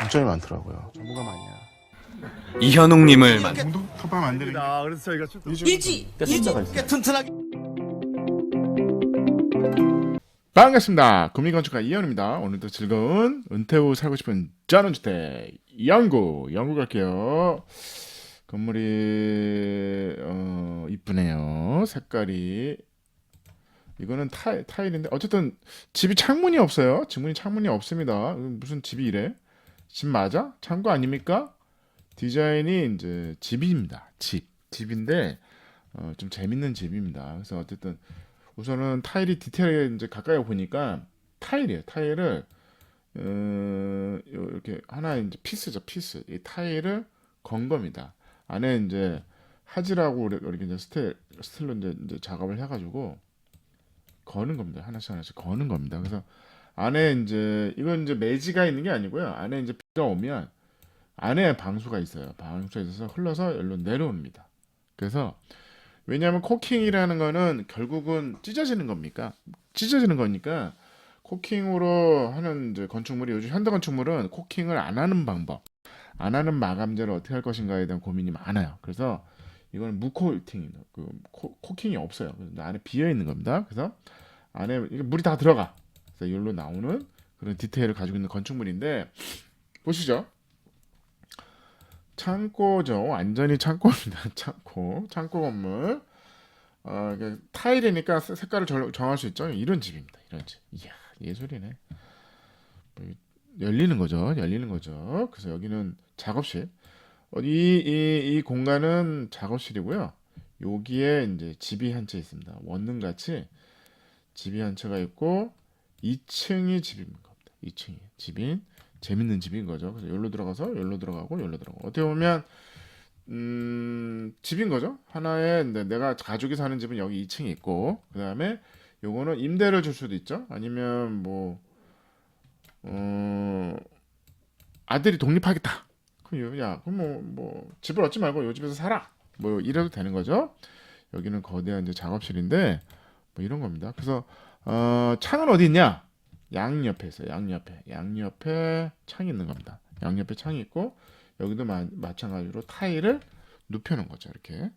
장점이 많더라고요. 전문가 아니야. 이현웅님을 만게 아, 그래서 저희가 좀 일지 일지 꽤 튼튼하게 반갑습니다. 구미건축가 이현입니다. 오늘도 즐거운 은퇴 후 살고 싶은 전원주택 연구 연구 갈게요. 건물이 어 이쁘네요. 색깔이 이거는 타일, 타일인데 어쨌든 집이 창문이 없어요. 집문이 창문이 없습니다. 무슨 집이 이래? 집 맞아? 창고 아닙니까? 디자인이 이제 집입니다. 집 집인데 어, 좀 재밌는 집입니다. 그래서 어쨌든 우선은 타일이 디테일하게 이제 가까이 보니까 타일이에요. 타일을 어, 요- 이렇게 하나 이제 피스죠, 피스. 이 타일을 건 겁니다. 안에 이제 하지라고 이렇게 이제 스틸 스틸로 이제, 이제 작업을 해가지고 거는 겁니다. 하나씩 하나씩 거는 겁니다. 그래서 안에 이제 이건 이제 매지가 있는 게 아니고요. 안에 이제 비가 오면 안에 방수가 있어요. 방수가 있어서 흘러서 열로 내려옵니다. 그래서 왜냐하면 코킹이라는 거는 결국은 찢어지는 겁니까? 찢어지는 거니까 코킹으로 하는 이제 건축물이 요즘 현대 건축물은 코킹을 안 하는 방법, 안 하는 마감재를 어떻게 할 것인가에 대한 고민이 많아요. 그래서 이거는 무코팅, 그 코, 코킹이 없어요. 안에 비어 있는 겁니다. 그래서 안에 물이 다 들어가. 이걸로 나오는 그런 디테일을 가지고 있는 건축물인데 보시죠. 창고죠. 완전히 창고입니다. 창고, 창고 건물. 어, 타일이니까 세- 색깔을 절- 정할 수 있죠. 이런 집입니다. 이런 집. 이야, 예술이네. 열리는 거죠. 열리는 거죠. 그래서 여기는 작업실. 어, 이, 이, 이 공간은 작업실이고요. 여기에 이제 집이 한 채 있습니다. 원룸 같이 집이 한 채가 있고 2층이 집인 겁니다. 2층이 집인 재밌는 집인 거죠. 그래서 여기로 들어가서 여기로 들어가고 여기로 들어가고 어떻게 보면 음, 집인 거죠. 하나의 네, 내가 가족이 사는 집은 여기 2층에 있고 그 다음에 요거는 임대를 줄 수도 있죠. 아니면 뭐 어, 아들이 독립하겠다. 그럼 요- 야, 그럼 뭐, 뭐 집을 얻지 말고 요 집에서 살아. 뭐 이래도 되는 거죠. 여기는 거대한 이제 작업실인데 뭐 이런 겁니다. 그래서 어, 창은 어디 있냐? 양 옆에 있어요. 양 옆에. 양 옆에 창이 있는 겁니다. 양 옆에 창이 있고 여기도 마, 마찬가지로 타일을 눕혀 놓은 거죠. 이렇게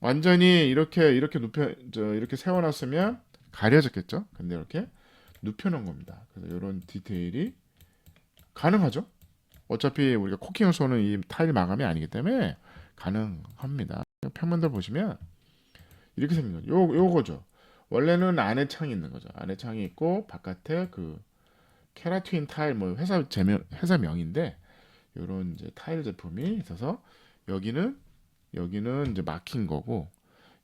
완전히 이렇게 이렇게 눕혀 저 이렇게 세워 놨으면 가려졌겠죠. 근데 이렇게 눕혀 놓은 겁니다. 그래서 이런 디테일이 가능하죠. 어차피 우리가 코킹을 쏘는 이 타일 마감이 아니기 때문에 가능합니다. 평면들 보시면 이렇게 생긴 거죠. 요 요거죠. 원래는 안에 창이 있는 거죠. 안에 창이 있고 바깥에 그 케라틴 타일 뭐 회사 제명 회사 명인데 요런 이제 타일 제품이 있어서 여기는 여기는 이제 막힌 거고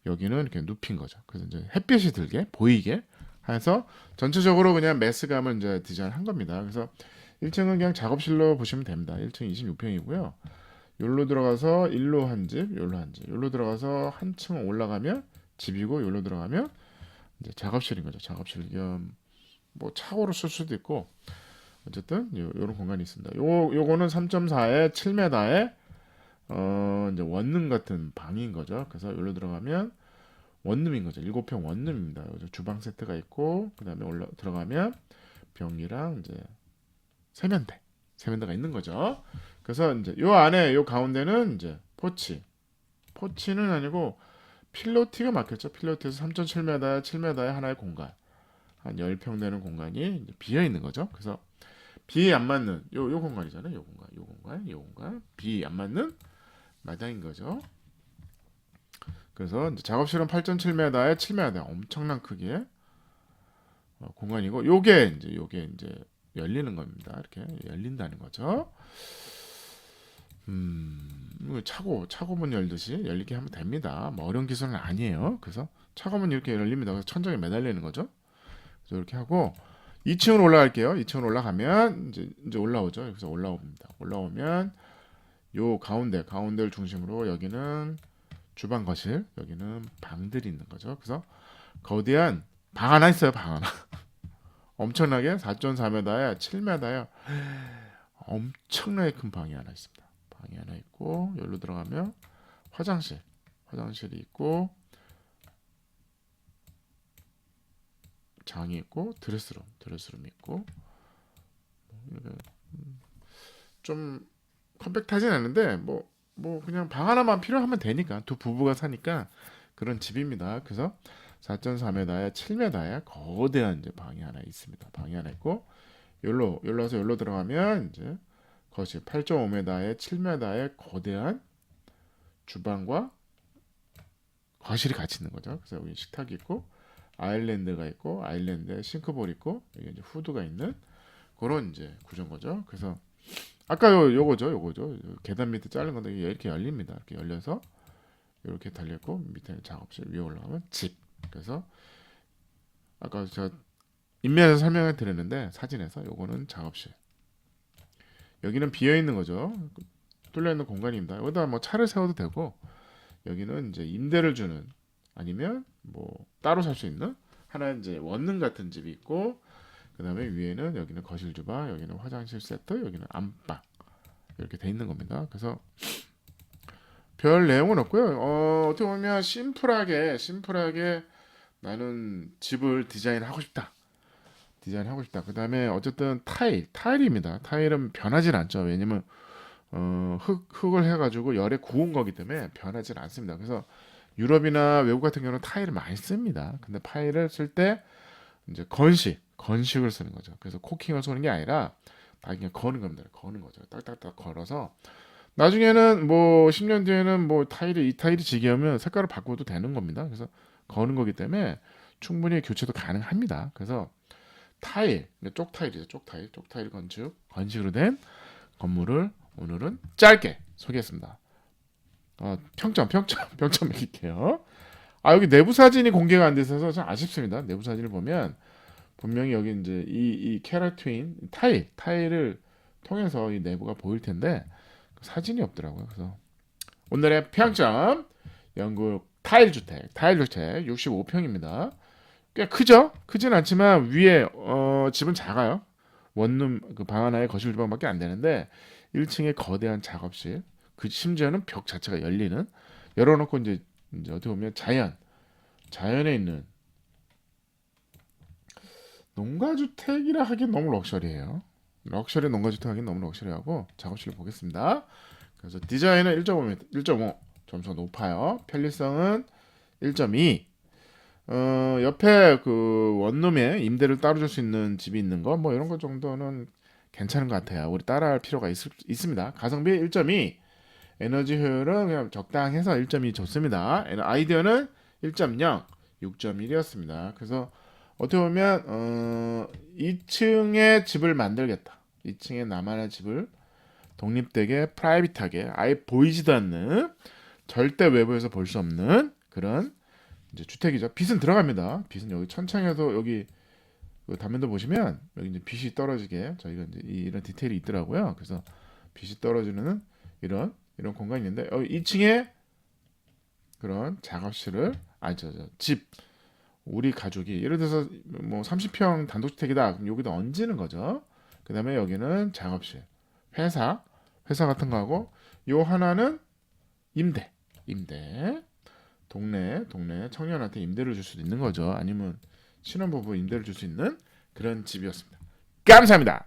여기는 이렇게 눕힌 거죠. 그래서 이제 햇빛이 들게 보이게 해서 전체적으로 그냥 메스감을 이제 디자인한 겁니다. 그래서 1층은 그냥 작업실로 보시면 됩니다. 1층 26평이고요. 여기로 들어가서 일로 한 집, 여기로 한 집. 여기로 들어가서 한층 올라가면 집이고 여기로 들어가면 이제 작업실인 거죠. 작업실 겸 뭐 차고로 쓸 수도 있고 어쨌든 요, 요런 공간이 있습니다. 요 요거는 3.4에 7m에 어 이제 원룸 같은 방인 거죠. 그래서 여기로 들어가면 원룸인 거죠. 7평 원룸입니다. 주방 세트가 있고 그다음에 올라 들어가면 변기랑 이제 세면대 세면대가 있는 거죠. 그래서 이제 요 안에 요 가운데는 이제 포치 포치는 아니고 필로티가 막혔죠. 필로티에서 3.7m에 7m의 하나의 공간 한 10평 되는 공간이 비어 있는 거죠. 그래서 비에 안 맞는 요, 요 공간이잖아요. 요 공간, 요 공간, 요 공간 비에 안 맞는 마당인 거죠. 그래서 작업실은 8.7m에 7m 엄청난 크기의 어, 공간이고 요게 이제 요게 이제 열리는 겁니다. 이렇게 열린다는 거죠. 음, 차고 차고문 열듯이 열리게 하면 됩니다. 뭐 어려운 기술은 아니에요. 그래서 차고문 이렇게 열립니다. 그래서 천장에 매달리는 거죠. 그래서 이렇게 하고 2층으로 올라갈게요. 2층으로 올라가면 이제 이제 올라오죠. 그래서 올라옵니다. 올라오면 요 가운데 가운데를 중심으로 여기는 주방 거실, 여기는 방들이 있는 거죠. 그래서 거대한 방 하나 있어요. 방 하나. 엄청나게 4.4m에 7m에 엄청나게 큰 방이 하나 있습니다. 방이 하나 있고 여기로 들어가면 화장실, 화장실이 있고 장이 있고 드레스룸, 드레스룸 있고 음, 좀 컴팩트하진 않은데 뭐뭐 그냥 방 하나만 필요하면 되니까 두 부부가 사니까 그런 집입니다. 그래서 4.4m에 7m에 거대한 이제 방이 하나 있습니다. 방이 하나 있고 열로 열로서 열로 들어가면 이제 거실 8.5m에 7m에 거대한 주방과 거실이 같이 있는 거죠. 그래서 여기 식탁이 있고 아일랜드가 있고 아일랜드에 싱크볼 있고 여기 이제 후드가 있는 그런 이제 구조인 거죠. 그래서 아까 요 요거죠, 요거죠. 요 계단 밑에 자른 건데 이렇게 열립니다. 이렇게 열려서 이렇게 달렸고 밑에 작업실 위에 올라가면 집. 그래서 아까 제가 인면에서 설명을 드렸는데 사진에서 요거는 작업실. 여기는 비어 있는 거죠. 뚫려 있는 공간입니다. 여기다 뭐 차를 세워도 되고 여기는 이제 임대를 주는 아니면 뭐 따로 살 수 있는 하나 이제 원룸 같은 집이 있고 그다음에 위에는 여기는 거실 주방, 여기는 화장실 세트, 여기는 안방 이렇게 돼 있는 겁니다. 그래서 별 내용은 없고요. 어, 어떻게 보면 심플하게 심플하게 나는 집을 디자인하고 싶다. 디자인 하고 싶다. 그 다음에 어쨌든 타일, 타일입니다. 타일은 변하진 않죠. 왜냐면 어, 흙, 흙을 해가지고 열에 구운 거기 때문에 변하진 않습니다. 그래서 유럽이나 외국 같은 경우는 타일을 많이 씁니다. 근데 타일을 쓸 때 이제 건식, 건식을 쓰는 거죠. 그래서 코킹을 쏘는 게 아니라 다 그냥 거는 겁니다. 거는 거죠. 딱딱딱 걸어서 나중에는 뭐 10년 뒤에는 뭐 타일이 이 타일이 지겨우면 색깔을 바꿔도 되는 겁니다. 그래서 거는 거기 때문에 충분히 교체도 가능합니다. 그래서 타일, 쪽 타일이죠. 쪽 타일, 쪽 타일 건축, 건식으로 된 건물을 오늘은 짧게 소개했습니다. 어, 평점, 평점, 평점 매길게요. 아 여기 내부 사진이 공개가 안 돼서 좀 아쉽습니다. 내부 사진을 보면 분명히 여기 이제 이, 이 캐라트윈 타일, 타일을 통해서 이 내부가 보일 텐데 사진이 없더라고요. 그래서 오늘의 평점 영국 타일 주택, 타일 주택 65평입니다. 꽤 크죠? 크진 않지만 위에 어, 집은 작아요. 원룸 그 방 하나에 거실 주방밖에 안 되는데 1층에 거대한 작업실, 그 심지어는 벽 자체가 열리는 열어놓고 이제 이제 어떻게 보면 자연, 자연에 있는 농가주택이라 하기엔 너무 럭셔리해요. 럭셔리 농가주택 하기엔 너무 럭셔리하고 작업실을 보겠습니다. 그래서 디자인은 1.5m, 1.5 점수가 높아요. 편리성은 1.2. 어, 옆에 그 원룸에 임대를 따로 줄 수 있는 집이 있는 거 뭐 이런 거 정도는 괜찮은 것 같아요. 우리 따라할 필요가 있, 있습니다. 가성비 1.2. 에너지 효율은 그냥 적당해서 1.2 좋습니다. 아이디어는 1.0, 6.1이었습니다. 그래서 어떻게 보면 어, 2층에 집을 만들겠다. 2층에 나만의 집을 독립되게 프라이빗하게 아예 보이지도 않는 절대 외부에서 볼 수 없는 그런 이제 주택이죠. 빛은 들어갑니다. 빛은 여기 천창에서 여기 그 단면도 보시면 여기 이제 빛이 떨어지게 저희가 이제 이- 이런 디테일이 있더라고요. 그래서 빛이 떨어지는 이런 이런 공간이 있는데 어, 2층에 그런 작업실을 아니 저집 우리 가족이 예를 들어서 뭐 30평 단독주택이다 그럼 여기다 얹는 거죠. 그 다음에 여기는 작업실, 회사, 회사 같은 거 하고 요 하나는 임대, 임대. 동네, 동네 청년한테 임대를 줄 수도 있는 거죠. 아니면 신혼부부 임대를 줄 수 있는 그런 집이었습니다. 감사합니다.